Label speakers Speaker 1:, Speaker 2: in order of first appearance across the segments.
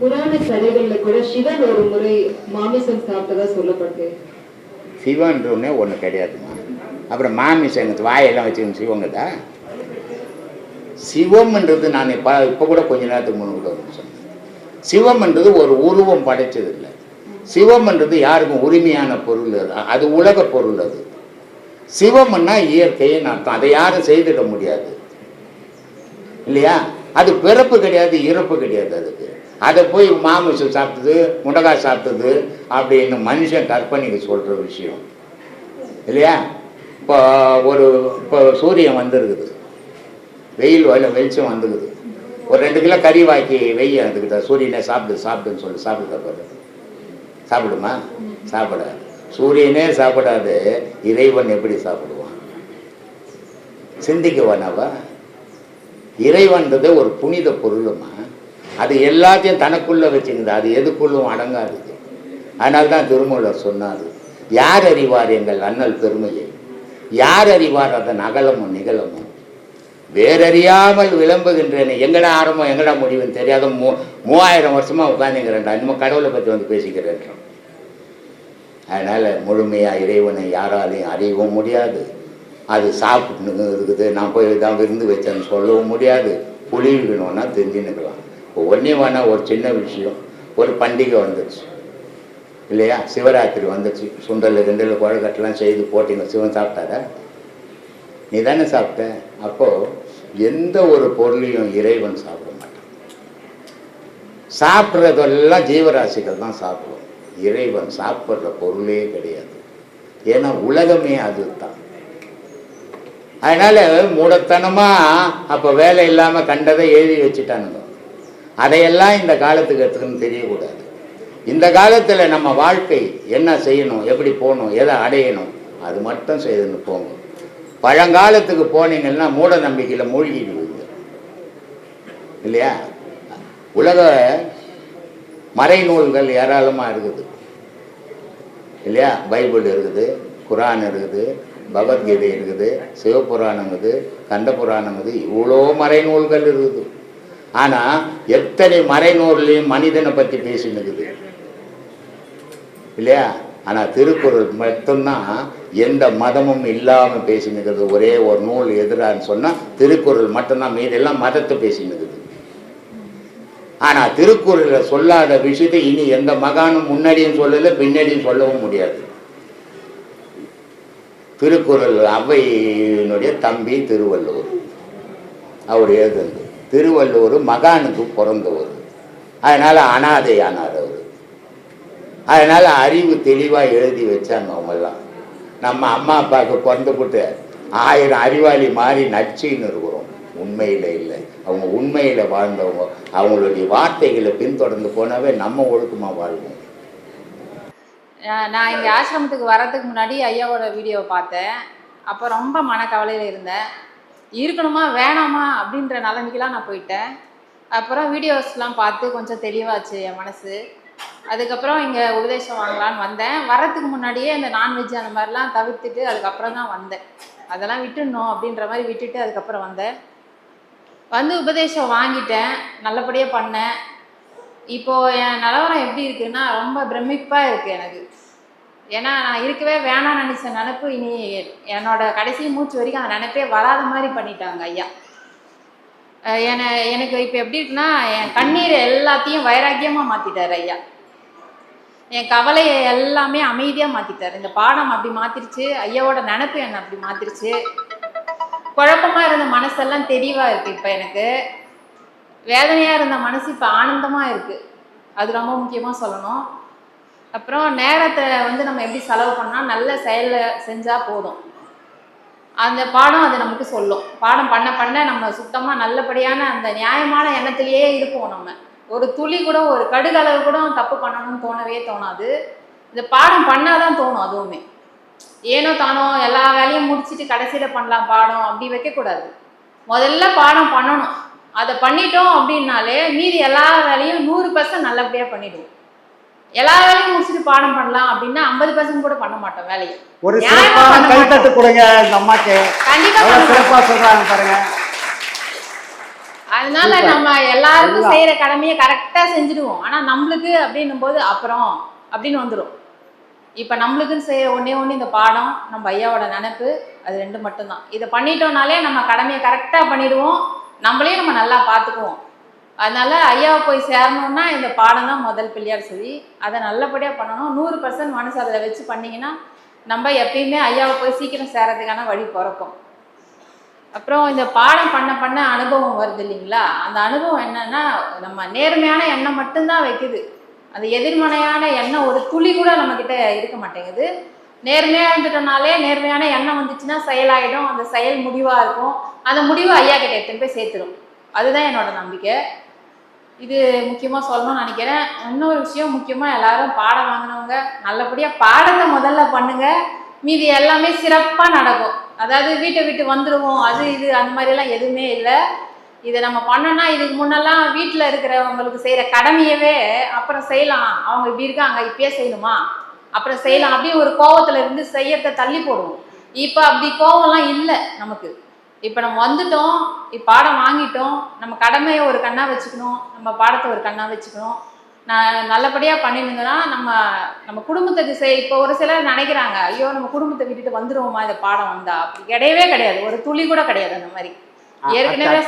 Speaker 1: புராண கதைகள்ல கூட சிவன் ஒரு முறை மாமிசம் சாப்பிட்டதா சொல்லப்படுது
Speaker 2: சிவன்றொன்னே ஒன்று கிடையாதுமா அப்புறம் மாமிசங்க வாயெல்லாம் வச்சுக்கணும் சிவங்கதா? சிவம்ன்றது நான் இப்போ இப்போ கூட கொஞ்ச நேரத்துக்கு முன்னாடி கூட சொன்னேன் சிவம்ன்றது ஒரு உருவம் படைச்சது இல்லை சிவம்ன்றது யாருக்கும் உரிமையான பொருள் அது. உலக பொருள் அது. சிவம்னா இயற்கையை அர்த்தம் அதை யாரும் செய்திட முடியாது. இல்லையா? அது பிறப்பு கிடையாது இறப்பு கிடையாது அதுக்கு. அதை போய் மாமிசம் சாப்பிட்டது முடக்காய் சாப்பிட்டது அப்படின்னு மனுஷன் கற்பனைக்கு சொல்கிற விஷயம். இல்லையா? இப்போ ஒரு இப்போ சூரியன் வந்துருக்குது. வெயில் வயல வெளிச்சம் வந்துருக்குது ஒரு ரெண்டு கிலோ கறி வாக்கி வெய்ய அதுக்கிட்ட சூரியனை சாப்பிடு சாப்பிடுன்னு சொல்லி சாப்பிடுத பாரு சாப்பிடுமா? சாப்பிடாது. சூரியனே சாப்பிடாது இறைவன் எப்படி சாப்பிடுவான்? சிந்திக்குவானவா இறைவன்றது ஒரு புனித பொருளுமா? அது எல்லாத்தையும் தனக்குள்ளே வச்சுக்குது. அது எதுக்குள்ளும் அடங்காது. அதனால தான் திருமூலர் சொன்னார் யார் அறிவார் எங்கள் அண்ணல் பெருமையை? யார் அறிவார் அதன் அகலமும் நிகழமும்? வேறறியாமல் விளம்புகின்றேனே. எங்கடா ஆரம்பம் எங்கடா முடிவுன்னு தெரியாத மூ மூவாயிரம் வருஷமாக உட்காந்துங்கிறேன்டா இன்னும் கடவுளை பற்றி வந்து பேசிக்கிறேன் அதனால் முழுமையாக இறைவனை யாராலையும் அறியவும் முடியாது. அது சாப்பிட்டு இருக்குது. நான் போய் தான் விருந்து வச்சேன்னு சொல்லவும் முடியாது. புளி வேணும்னா தெரிஞ்சுன்னுக்கலாம் ஒன்றே வேணா ஒரு சின்ன விஷயம். ஒரு பண்டிகை வந்துடுச்சு இல்லையா? சிவராத்திரி வந்துச்சு. சுண்டல் கிண்டல் குழக்கட்டெல்லாம் செய்து போட்டீங்க. சிவன் சாப்பிட்டாரா? நீ தானே சாப்பிட்ட. அப்போது எந்த ஒரு பொருளையும் இறைவன் சாப்பிட மாட்டான். சாப்பிட்றதெல்லாம் ஜீவராசிகள் தான் சாப்பிடும். இறைவன் சாப்பிட்ற பொருளே கிடையாது. ஏன்னா உலகமே அதுதான். அதனால் மூடத்தனமாக அப்போ வேலை இல்லாமல் கண்டதை எழுதி வச்சுட்டானுங்க. அதையெல்லாம் இந்த காலத்துக்கு எடுத்துக்கணும் தெரியக்கூடாது. இந்த காலத்தில் நம்ம வாழ்க்கை என்ன செய்யணும் எப்படி போகணும் எதை அடையணும் அது மட்டும் செய்துன்னு போங்க பழங்காலத்துக்கு போனீங்கன்னா மூட நம்பிக்கையில் மூழ்கிடுவீங்க இல்லையா? உலக மறைநூல்கள் ஏராளமாக இருக்குது. இல்லையா? பைபிள் இருக்குது குரான் இருக்குது பகவத்கீதை இருக்குது சிவபுராணம் இருக்குது கந்த புராணம் இருக்குது இவ்வளோ மறைநூல்கள் இருக்குது. ஆனால் எத்தனை மறைநூறுலையும் மனிதனை பற்றி பேசினுக்குது. இல்லையா? ஆனால் திருக்குறள் மட்டும்தான் எந்த மதமும் இல்லாமல் பேசினுக்கிறது ஒரே ஒரு நூல் எதிரான்னு சொன்னால் திருக்குறள் மட்டும்தான். மீதெல்லாம் மதத்தை பேசினுக்குது. ஆனால் திருக்குறளில் சொல்லாத விஷயத்தை இனி எந்த மகானும் முன்னாடியும் சொல்லலை பின்னாடியும் சொல்லவும் முடியாது. திருக்குறள் அவையினுடைய தம்பி திருவள்ளுவர். அவர் எழுதுனது. திருவள்ளுவர் மகானுக்கு பிறந்தவர். அதனால் அனாதையானார் அவர். அதனால் அறிவு தெளிவாக எழுதி வச்சாங்க அவங்கெல்லாம். நம்ம அம்மா அப்பாவுக்கு பிறந்துபட்டு ஆயிரம் அறிவாளி மாறி நச்சுன்னு இருக்கிறோம். உண்மையில் இல்லை. அவங்க உண்மையில் வாழ்ந்தவங்க. அவங்களுடைய வார்த்தைகளை பின்தொடர்ந்து போனாவே நம்ம ஒழுக்கமாக வாழ்வோம்.
Speaker 3: நான் இங்கே ஆசிரமத்துக்கு வர்றதுக்கு முன்னாடி ஐயாவோட வீடியோவை பார்த்தேன். அப்போ ரொம்ப மனக்கவலையில் இருந்தேன். இருக்கணுமா வேணாமா அப்படின்ற நிலைமைக்கெலாம் நான் போயிட்டேன். அப்புறம் வீடியோஸ்லாம் பார்த்து கொஞ்சம் தெளிவாச்சு என் மனசு. அதுக்கப்புறம் இங்கே உபதேசம் வாங்கலான்னு வந்தேன். வரத்துக்கு முன்னாடியே இந்த நான்வெஜ் அந்த மாதிரிலாம் தவிர்த்துட்டு அதுக்கப்புறம் தான் வந்தேன். அதெல்லாம் விட்டுடணும் அப்படின்ற மாதிரி விட்டுட்டு அதுக்கப்புறம் வந்தேன். வந்து உபதேசம் வாங்கிட்டேன். நல்லபடியாக பண்ணேன். இப்போது என் நிலவரம் எப்படி இருக்குன்னா ரொம்ப பிரமிப்பாக இருக்குது எனக்கு. ஏன்னா நான் இருக்கவே வேணாம்னு நினச்ச நினப்பு இனி என்னோட கடைசி மூச்சு வரைக்கும் அந்த நினைப்பே வராத மாதிரி பண்ணிட்டாங்க ஐயா. என்னை என எனக்கு இப்போ எப்படி இருக்குன்னா என் கண்ணீர் எல்லாத்தையும் வைராக்கியமாக மாற்றிட்டார் ஐயா. என் கவலையை எல்லாமே அமைதியாக மாற்றிட்டார் இந்த பாடம் அப்படி மாற்றிருச்சு ஐயாவோட நினப்பு என்னை அப்படி மாற்றிருச்சு குழப்பமாக இருந்த மனசெல்லாம் தெளிவாக இருக்குது இப்போ எனக்கு. வேதனையாக இருந்த மனசு இப்போ ஆனந்தமாக இருக்குது அது ரொம்ப முக்கியமாக சொல்லணும். அப்புறம் நேரத்தை வந்து நம்ம எப்படி செலவு பண்ணால் நல்ல செயலை செஞ்சால் போதும். அந்த பாடம் அது நமக்கு சொல்லும். பாடம் பண்ண பண்ண நம்ம சுத்தமாக நல்லபடியான அந்த நியாயமான எண்ணத்திலேயே இருப்போம் நம்ம. ஒரு துளி கூட ஒரு கடுகளவு கூட தப்பு பண்ணணும்னு தோணவே தோணாது. இந்த பாடம் பண்ணாதான் தோணும் அதுவுமே. ஏனோ தானோ எல்லா வேலையும் முடிச்சுட்டு கடைசியில் பண்ணலாம் பாடம் அப்படி வைக்கக்கூடாது. முதல்ல பாடம் பண்ணணும். அதை பண்ணிட்டோம் அப்படின்னாலே மீதி எல்லா வேலையும் நூறு பர்சன்ட் நல்லபடியாக பண்ணிடுவோம். எல்லா வேலையும் முடிச்சுட்டு பாடம் பண்ணலாம் அப்படின்னா ஐம்பது பர்சன்ட் கூட பண்ண மாட்டோம் வேலையை.
Speaker 4: ஒரு சிறப்பான கைத்தட்டு கொடுங்க இந்த அம்மாக்கு.
Speaker 3: கண்டிப்பா
Speaker 4: சிறப்பா சொல்றாங்க பாருங்க.
Speaker 3: அதனால. நம்ம எல்லாருக்கும். செய்யற கடமையை கரெக்டா செஞ்சுடுவோம். ஆனா நம்மளுக்கு அப்படின்னும் போது அப்புறம் அப்படின்னு வந்துடும் இப்ப நம்மளுக்குன்னு செய்யற ஒண்ணே ஒண்ணு இந்த பாடம் நம்ம ஐயாவோட நினைப்பு அது ரெண்டு மட்டும்தான். இதை பண்ணிட்டோம்னாலே நம்ம கடமையை கரெக்டா பண்ணிடுவோம். நம்மளையும் நம்ம நல்லா பார்த்துக்குவோம். அதனால ஐயாவை போய் சேரணும்னா இந்த பாடம் தான் முதல் பிள்ளையார் சொல்லி அதை நல்லபடியாக பண்ணணும். நூறு பர்சன்ட் மனசு அதில் வச்சு பண்ணிங்கன்னா நம்ம எப்பயுமே ஐயாவை போய் சீக்கிரம் சேரதுக்கான வழி பிறக்கும். அப்புறம் இந்த பாடம் பண்ண பண்ண அனுபவம் வருது இல்லைங்களா? அந்த அனுபவம் என்னன்னா நம்ம நேர்மையான எண்ணம் மட்டும்தான் வைக்குது. அந்த எதிர்மறையான எண்ணம் ஒரு துளி கூட நம்மக்கிட்ட இருக்க மாட்டேங்குது. நேர்மையாக இருந்துட்டோம்னாலே நேர்மையான எண்ணம் வந்துச்சுன்னா செயலாயிடும். அந்த செயல் முடிவாக இருக்கும். அந்த முடிவு ஐயா கிட்ட எடுத்துன்னு போய் சேர்த்துடும் அதுதான் என்னோட நம்பிக்கை. இது முக்கியமாக சொல்லணும்னு நினைக்கிறேன். இன்னொரு விஷயம் முக்கியமாக எல்லாரும் பாடம் வாங்கினவங்க நல்லபடியாக பாடத்தை முதல்ல பண்ணுங்க. மீதி எல்லாமே சிறப்பாக நடக்கும். அதாவது வீட்டை விட்டு வந்துடுவோம் அது இது அந்த மாதிரிலாம் எதுவுமே இல்லை. இதை நம்ம பண்ணோம்னா இதுக்கு முன்னெல்லாம் வீட்டில் இருக்கிறவங்களுக்கு செய்கிற கடமையவே அப்புறம் செய்யலாம். அவங்க இப்படி இருக்காங்க இப்பயே செய்யணுமா? அப்புறம் செய்யலாம். அப்படியே ஒரு கோவத்தில் இருந்து செய்யறத தள்ளி போடுவோம். இப்போ அப்படி கோவம்லாம் இல்லை நமக்கு. இப்போ நம்ம வந்துட்டோம் இப்போ பாடம் வாங்கிட்டோம் நம்ம கடமையை ஒரு கண்ணாக வச்சுக்கணும் நம்ம பாடத்தை ஒரு கண்ணாக வச்சுக்கணும். நான் நல்லபடியாக பண்ணிருந்தோன்னா நம்ம நம்ம குடும்பத்துக்கு செய் இப்போ ஒரு சிலர் நினைக்கிறாங்க ஐயோ நம்ம குடும்பத்தை விட்டுட்டு வந்துடுவோமா இந்த பாடம் வந்தா? அப்படி கிடையவே கிடையாது. ஒரு துளி கூட கிடையாது அந்த மாதிரி. ஏற்கனவே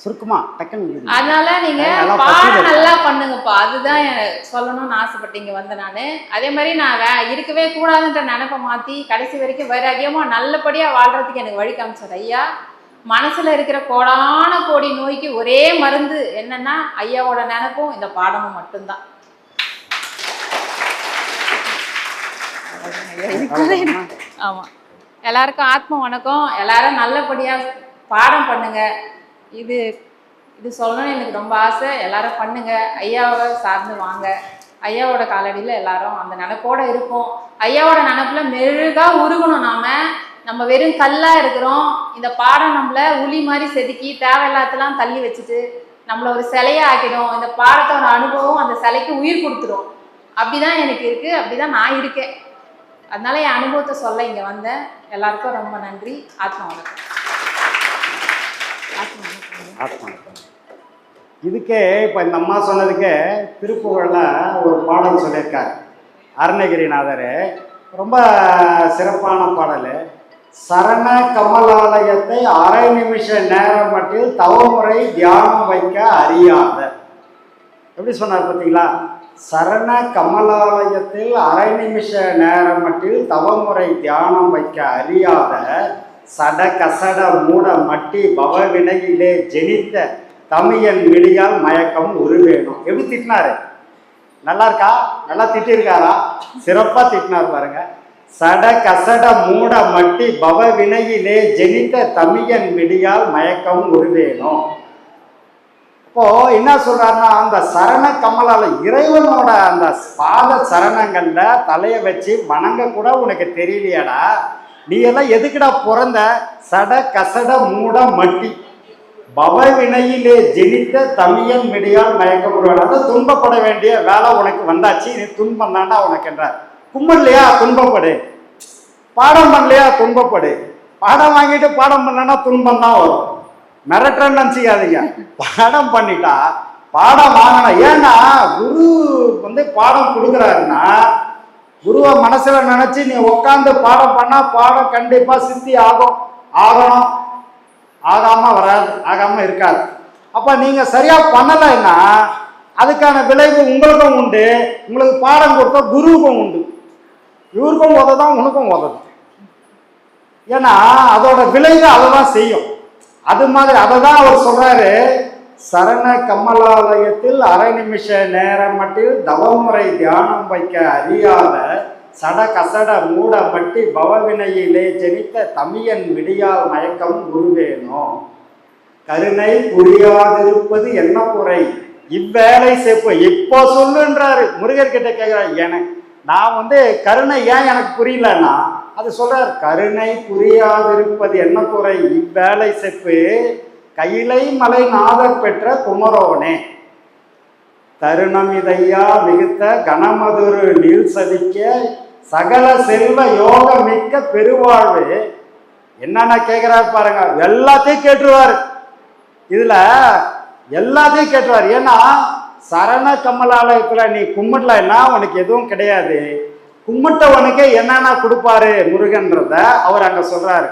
Speaker 4: சுருக்கமா டக்குன்னு.
Speaker 3: அதனால நீங்க பாடம் நல்லா பண்ணுங்கப்பா. அதுதான் சொல்லணும்னு ஆசைப்பட்டு இங்க வந்தேன் நானு. அதே மாதிரி நான் வே இருக்கவே கூடாதுன்ற நினைப்பை மாத்தி கடைசி வரைக்கும் வைராகியமா நல்லபடியா வாழ்றதுக்கு எனக்கு வழி காமிச்சார் ஐயா. மனசுல இருக்கிற கோடான கோடி நோய்க்கு ஒரே மருந்து என்னன்னா ஐயாவோட நினைப்பும் இந்த பாடமும் மட்டும்தான்? ஆமா. எல்லாருக்கும் ஆத்ம வணக்கம். எல்லாரும் நல்லபடியா பாடம் பண்ணுங்க. இது இது சொல்லணும்னு எனக்கு ரொம்ப ஆசை. எல்லாரும் பண்ணுங்க. ஐயாவை சார்ந்து வாங்க. ஐயாவோட காலடியில் எல்லாரும் அந்த நினப்போட இருக்கும். ஐயாவோட நினப்புல மெழுகா உருகணும் நாம. நம்ம வெறும் கல்லா இருக்கிறோம். இந்த பாடம் நம்மள உளி மாதிரி செதுக்கி தேவையில்லாதெல்லாம் தள்ளி வச்சுட்டு நம்மளை ஒரு சிலையை ஆக்கிடும். இந்த பாடத்தோட அனுபவம் அந்த சிலைக்கு உயிர் கொடுத்துரும் அப்படிதான் எனக்கு இருக்கு. அப்படிதான் நான் இருக்கேன். அதனால என் அனுபவத்தை சொல்ல இங்க வந்தேன். எல்லாருக்கும் ரொம்ப நன்றி. ஆத்மா வணக்கம். ஆத்மா.
Speaker 4: இதுக்கே இப்போ இந்த அம்மா சொன்னதுக்கே திருப்புகழில் ஒரு பாடல் சொல்லியிருக்கார். அருணகிரிநாதர் ரொம்ப சிறப்பான பாடல். சரண கமலாலயத்தை அரை நிமிஷ நேரம் மட்டில் தவமுறை தியானம் வைக்க அறியாத. எப்படி சொன்னார் பார்த்தீங்களா சரண கமலாலயத்தில் அரை நிமிஷ நேரம் மட்டில் தவமுறை தியானம் வைக்க அறியாத சட கசட மூட மட்டி பவ வினையிலே ஜெனித்த தமியன் மிடியால் மயக்கம் உருவேணும். எப்படி திட்டினாரு? நல்லா இருக்கா நல்லா திட்டிருக்காரா? சிறப்பா திட்டினார் பாருங்க. சட கசட மூட மட்டி பவ வினையிலே ஜெனித்த தமியன் மிடியால் மயக்கம் உருவேணும். இப்போ என்ன சொல்றாருன்னா அந்த சரண கமலால இறைவனோட அந்த பாத சரணங்கள்ல தலையை வச்சு வணங்க கூட உனக்கு தெரியலையாடா. நீ எல்லாம் எதுக்குடா பிறந்த? சட கசட மூட மட்டி. பவவினையிலே ஜெனித்த தமியன் மிடியால் மயக்கப்படுவான். முடியாது துன்பப்பட வேண்டிய வேலை உனக்கு வந்தாச்சு. நீ துன்பம் தாண்டா உனக்கு என்றார். கும்பல்லையா துன்பப்படு. பாடம் பண்ணலையா? துன்பப்படு. பாடம் வாங்கிட்டு பாடம் பண்ணனா துன்பம் தான் வரும். மிரட்டுறேன்னு நினச்சிக்காதீங்க. பாடம் பண்ணிட்டா பாடம் வாங்கணும் ஏன்னா குரு வந்து பாடம் கொடுக்குறாருன்னா குருவை மனசுல நினைச்சு நீ உட்காந்து பாடம் பண்ணா பாடம் கண்டிப்பா சித்தி ஆகும். ஆகணும். ஆகாம வராது. ஆகாம இருக்காது. அப்ப நீங்க சரியா பண்ணலைன்னா அதுக்கான விளைவு உங்களுக்கும் உண்டு. உங்களுக்கு பாடம் கொடுத்த குருவுக்கும் உண்டு. இவருக்கும் உததான் உனக்கும் உதவும் ஏன்னா அதோட விளைவு அதை தான் செய்யும். அது மாதிரி அதை தான் அவர் சொல்றாரு. சரண கமலாலயத்தில் அரை நிமிஷ நேரம் மட்டில் தவமுறை தியானம் வைக்க அறியாத சட கசட மூட மட்டி பவவினையிலே ஜெனித்த தமியன் விடியால் மயக்கம் உருவேனோ? கருணை புரியாதிருப்பது என்ன குறை? இவ்வேளை செப்பு இப்போ சொல்லுன்றாரு. முருகர் கிட்ட கேட்கிறார் எனக்கு நான் வந்து கருணை ஏன் எனக்கு புரியலன்னா? அது சொல்றார் கருணை புரியாதிருப்பது என்ன குறை? இவ்வேளை செப்பு கையிலை மலை நாதர் பெற்ற குமரோனே. தருணம் இதையா மிகுத்த கனமதுரு நீள் சதிக்க சகல செல்வ யோக மிக்க பெருவாழ்வு. என்னென்ன கேட்கிறார் பாருங்க எல்லாத்தையும் கேட்டுருவார். இதுல எல்லாத்தையும் கேட்டுருவார். ஏன்னா சரண கமலாலயத்துல நீ கும்பிடலன்னா உனக்கு எதுவும் கிடையாது. கும்பிட்டவனுக்கு என்னென்ன கொடுப்பாரு முருகன்றத அவர் அங்க சொல்றாரு.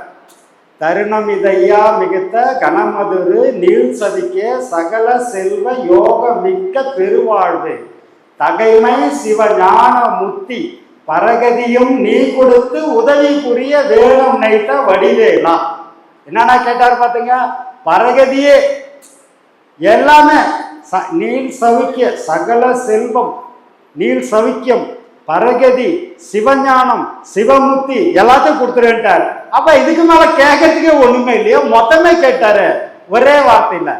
Speaker 4: தருணம் இதையா மிகுத்த கனமதுரு நீள் சதிக்க சகல செல்வ யோக மிக்க பெருவாழ்வு. தகைமை சிவஞான முத்தி பரகதியும் நீ கொடுத்து உதவி புரிய வேடம் நைத்த வடிவேலா. என்னன்னா கேட்டார் பார்த்தீங்க பரகதியே. எல்லாமே ச- நீள் சவிக்கிய சகல செல்வம் நீள் சவிக்கியம் பரகதி சிவஞானம் சிவமுக்தி எல்லாத்தையும் கொடுத்துருன்ட்டார் அப்ப இதுக்கு மேல கேட்கறதுக்கே ஒண்ணுமே இல்லையோ மொத்தமே கேட்டாரு. ஒரே வார்த்தையில.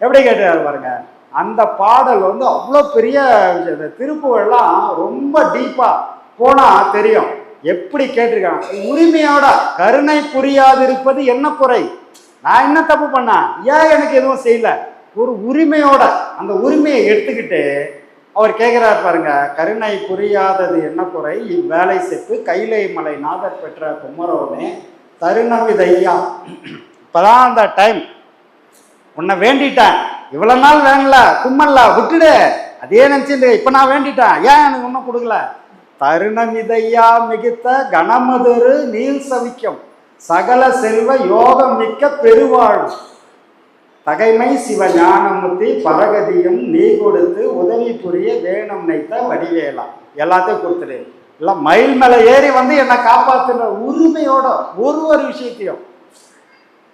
Speaker 4: எப்படி கேட்டாரு பாருங்க. அந்த பாடல் வந்து அவ்வளோ பெரிய விஷயம். இந்த ரொம்ப டீப்பா போனா தெரியும். எப்படி கேட்டிருக்காங்க? உரிமையோட கருணை புரியாது இருப்பது என்ன குறை? நான் என்ன தப்பு பண்ணேன்? ஏன் எனக்கு எதுவும் செய்யல? ஒரு உரிமையோட அந்த உரிமையை எடுத்துக்கிட்டு அவர் கேட்குறாரு பாருங்க கருணை புரியாதது என்ன குறை? இவ்வேலை செப்பு கைலை மலை நாதர் பெற்ற குமரோனே தருணம் இதையா? இப்போதான் அந்த டைம் உன்னை வேண்டிட்டேன். இவ்வளோ நாள் வேணல கும்மல்ல விட்டுடு. அதே நினச்சிட்டு இப்போ நான் வேண்டிட்டேன். ஏன் எனக்கு ஒன்றும் கொடுக்கல? தருணமிதையா மிகுத்த கணமதுரு நீல் சவிக்கம். சகல செல்வ யோகம் மிக்க பெருவாழ்வு. தகைமை சிவ ஞானமுத்தி பரகதியும் நீ கொடுத்து உதவி புரிய வேணும் நைத்த வடிவேலாம் எல்லாத்தையும் கொடுத்துரு. எல்லாம் மயில் மேலே ஏறி வந்து என்னை காப்பாற்றுற உரிமையோட ஒரு ஒரு விஷயத்தையும்.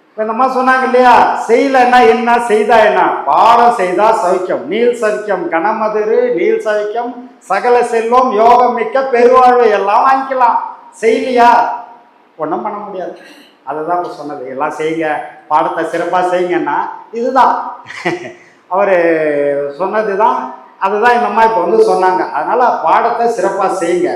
Speaker 4: இப்போ நம்ம சொன்னாங்க இல்லையா? செய்யலைன்னா என்ன? செய்தா என்ன? பாடம் செய்தா சவிக்கம் நீல் சவிக்கம் கனமதுரு நீல் சவிக்கம் சகல செல்வம் யோகம் மிக்க பெருவாழ்வு எல்லாம் வாங்கிக்கலாம். செய்யலையா? ஒன்றும் பண்ண முடியாது. அதை தான் இப்போ சொன்னது. எல்லாம் செய்யுங்க பாடத்தை சிறப்பாக செய்யுங்கன்னா இதுதான். அவர் சொன்னது தான் அதுதான் இந்த அம்மா இப்போ வந்து சொன்னாங்க. அதனால் பாடத்தை சிறப்பாக செய்யுங்க.